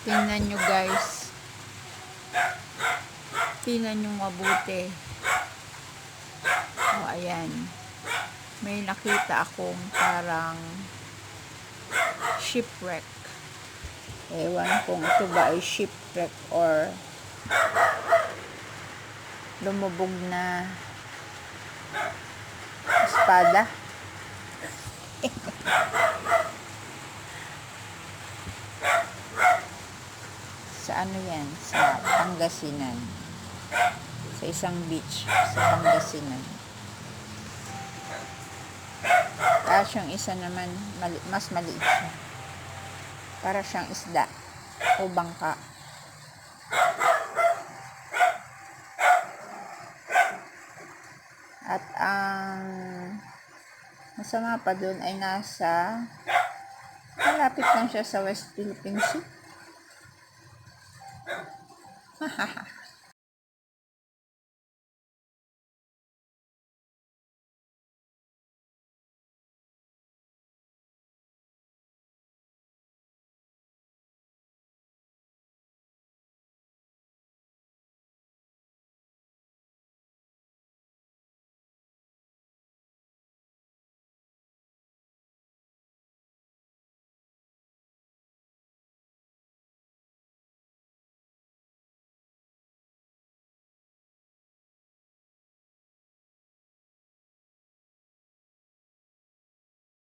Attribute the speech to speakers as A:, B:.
A: Tingnan nyo guys. Tingnan nyo mabuti. O, ayan. May nakita akong parang shipwreck. Ewan kung ito ba ay shipwreck or lumubog na espada. sa ano yan? Sa Pangasinan. Sa isang beach sa Pangasinan. Tapos yung isa naman, mas maliit siya. Para siyang isda o bangka. At ang masama pa doon ay nasa malapit lang siya sa West Philippine Sea. Ja, ja, ja.